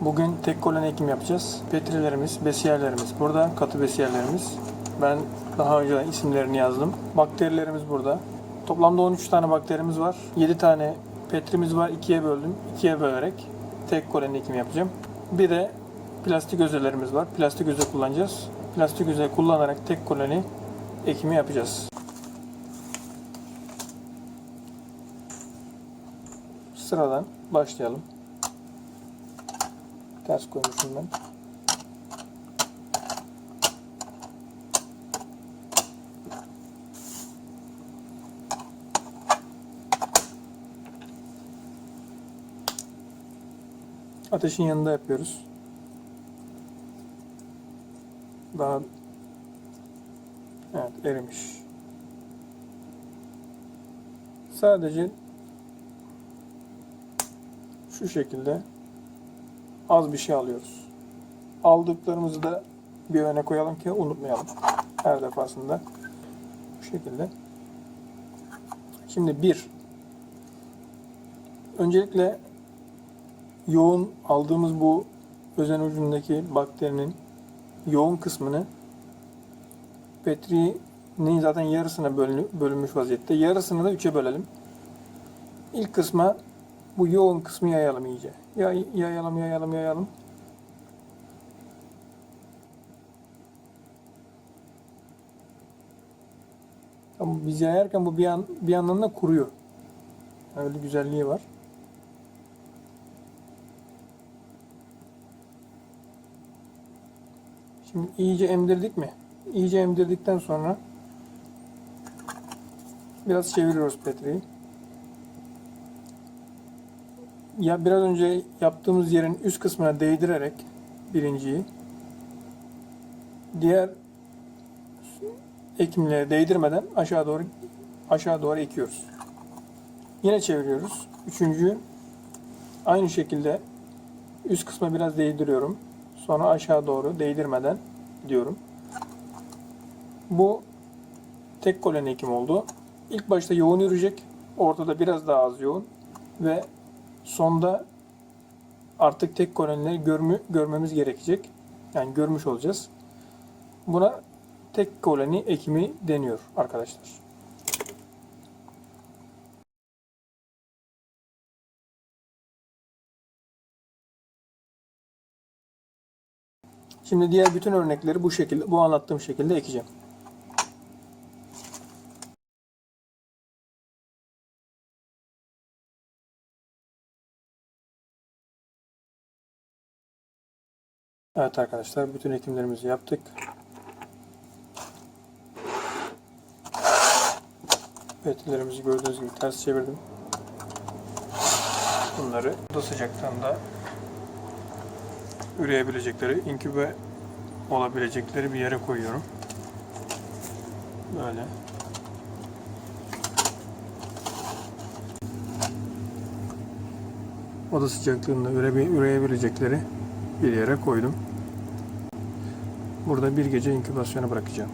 Bugün tek koloni ekim yapacağız. Petrilerimiz, besiyerlerimiz burada, katı besiyerlerimiz. Ben daha önce isimlerini yazdım. Bakterilerimiz burada. Toplamda 13 tane bakterimiz var. 7 tane petrimiz var. ikiye böldüm. İkiye bölerek tek koloni ekim yapacağım. Bir de plastik özelerimiz var. Plastik öze kullanacağız. Plastik öze kullanarak tek koloni ekimi yapacağız. Sıradan başlayalım. Ters koymuşum ben. Ateşin yanında yapıyoruz. Daha Evet erimiş. Sadece şu şekilde az bir şey alıyoruz. Aldıklarımızı da bir öne koyalım ki unutmayalım. Her defasında bu şekilde. Şimdi bir öncelikle yoğun aldığımız bu özen ucundaki bakterinin yoğun kısmını Petri'nin zaten yarısına bölünmüş vaziyette. Yarısını da üçe bölelim. İlk kısma bu yoğun kısmı yayalım iyice. Yay, yayalım, yayalım, yayalım. Ama biz yayarken bu bir, yan, bir yandan da kuruyor. Öyle güzelliği var. Şimdi iyice emdirdik mi? İyice emdirdikten sonra biraz çeviriyoruz Petri'yi. Ya biraz önce yaptığımız yerin üst kısmına değdirerek birinciyi diğer ekimlere değdirmeden aşağı doğru aşağı doğru ekiyoruz. Yine çeviriyoruz. Üçüncüyü aynı şekilde üst kısma biraz değdiriyorum. Sonra aşağı doğru değdirmeden gidiyorum. Bu tek koloni ekim oldu. İlk başta yoğun yürüyecek. Ortada biraz daha az yoğun. Ve sonda artık tek kolonileri görmü, görmemiz gerekecek. Yani görmüş olacağız. Buna tek koloni ekimi deniyor arkadaşlar. Şimdi diğer bütün örnekleri bu şekilde, bu anlattığım şekilde ekeceğim. Evet arkadaşlar bütün ekimlerimizi yaptık. Petlerimizi gördüğünüz gibi ters çevirdim. Bunları oda sıcaklığında üreyebilecekleri, inkübe olabilecekleri bir yere koyuyorum. Böyle. Oda sıcaklığında üre, üreyebilecekleri bir yere koydum. Burada bir gece inkübasyona bırakacağım.